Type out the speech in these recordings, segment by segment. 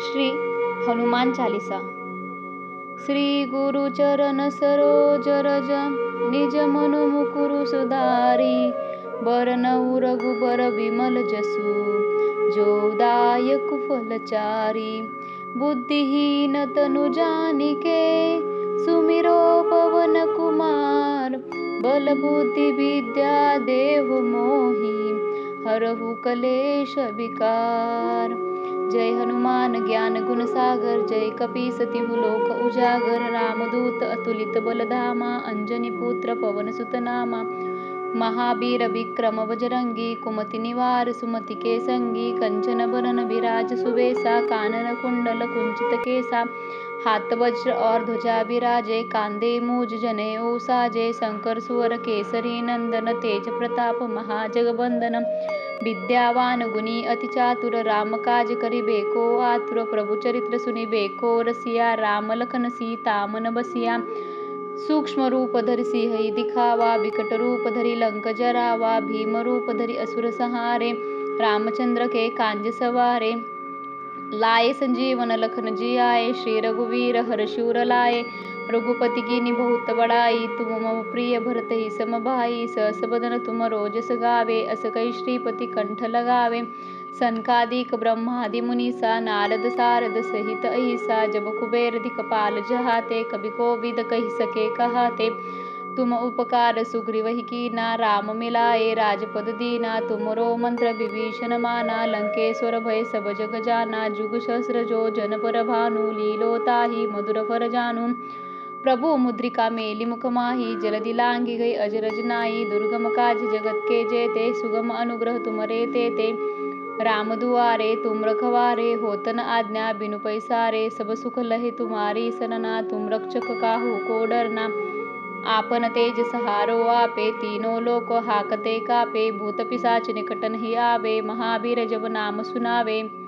श्री हनुमान चालीसा. श्री गुरु चरण सरोज रज निज मनु मुकुरु सुधारी बरन रघुबर विमल जसु जो दायक फलचारी बुद्धिहीन तनु जानिके सुमिरो पवन कुमार बल बुद्धि विद्या देव मोही. हरहु कलेश विकार। जय हनुमान ज्ञान गुण सागर, जय कपी सतिहु लोक उजागर। रामदूत अतुलित बलधामा, अंजनी पुत्र पवन सुत नामा महावीर विक्रम बजरंगी, कुमति निवार सुमति के संगी कंचन बरन विराज सुवेसा, कानन कुंडल कुंचित केसा। हाथ वज्र और ध्वजा विराजे, कांदे मूज जने ओ साजे शंकर सुवर केसरी नंदन, तेज प्रताप महाजगबंदन। विद्यावान गुणी अति चातुर राम काज करिबे को आतुर प्रभु चरित्र सुनिबे को रसिया राम लखन सीता मन बसिया। सूक्ष्म रूप धरि सिंह दिखावा विकट रूप धरि लंक जरावा भीम रूप धरि असुर सहारे रामचंद्र के कांज सवारे। लाए संजीवन लखन जी श्री रघुवीर हर्षूर लाए। रघुपति की बहुत बड़ाई तुम मम प्रिय भरत ही सम भाई सहस बदन तुम रोजस गावे, अस कई श्रीपति कंठ लगावे। सनकादिक, ब्रह्मादि मुनीसा, नारद सारद सहित अहिसा जब कुबेर दिखपाल जहाते कवि को विद कही सके कहाते। तुम उपकार सुग्रीवहि कीना, राम मिलाए, राजपद दीना, तुमरो मंत्र विभीषण माना, लंकेश्वर भय सब जग जाना जुग सहस्र जो जन पर भानु लीलोताही मधुर फर जानू। प्रभु मुद्रिका मेली मुख माही जलदि लांगी गई अजरज नाई दुर्गम काज जगत के जेते, सुगम अनुग्रह तुमरे ते ते राम दुआरे, तुम रखवारे, होतन आज्ञा, बिनु पैसारे, सब सुख लहे तुम्हारी सनना, तुम रक्षक काहू को डरना। आपन तेज सहारो आपे, तीनों लोक हाकते कापे, भूत पिसाच निकट नहीं आवे, महावीर जब नाम सुनावे।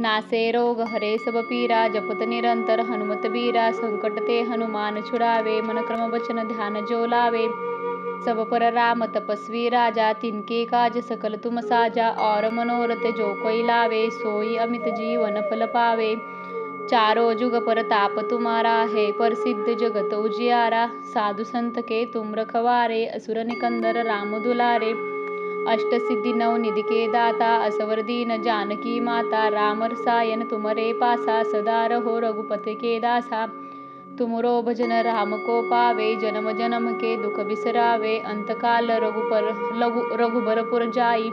नासे रोग हरे सब पीरा, जपत निरंतर हनुमत बीरा, संकट ते हनुमान छुड़ावे मन क्रम वचन ध्यान जो लावे। सब पर राम, तपस्वी राजा, तिनके काज सकल तुम साजा, और मनोरथ जो कोई लावे, सोई अमित जीवन फल पावे। चारों जुग पर ताप तुम्हारा है पर सिद्ध जगत उजियारा। साधु संत के तुम रखवारे, असुर निकंदर राम दुलारे। अष्ट सिद्धि नव निधि के दाता असवर दीन जानकी माता राम रसायन तुमरे पासा, सदा रहो रघुपति के दासा तुमरो भजन राम को पावे जन्म जन्म के दुख बिसरावे अंतकाल रघुपर, लघु, रघुबरपुर जाई।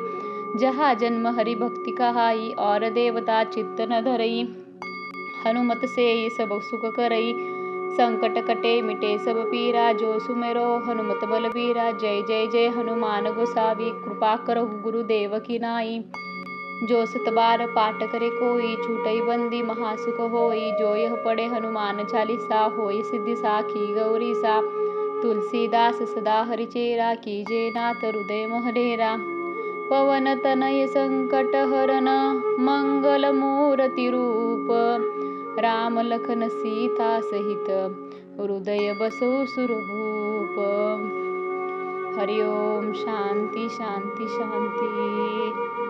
जहा जन्म हरि भक्ति कहाई, और देवता चित्त न धरई। हनुमत से सब सुख करई। संकट कटे मिटे सब पीरा, जो सुमेरो हनुमत बलबीरा जय जय जय हनुमान गोसावी, कृपा करो गुरुदेव की नाई। जो सतबार पाठ करे कोई, छूटई बंदी महासुख होई। जो यह पढ़े हनुमान चालीसा, होई सिद्धि साखी गौरी सा तुलसीदास सदा हरिचेरा कीजे नाथ हृदय महडेरा पवनतनय संकटहरण मङ्गलमूरतिरूप। रामलखनसीतासहित हृदय सुरभूप। हरि ओं शान्ति शान्ति शान्ति।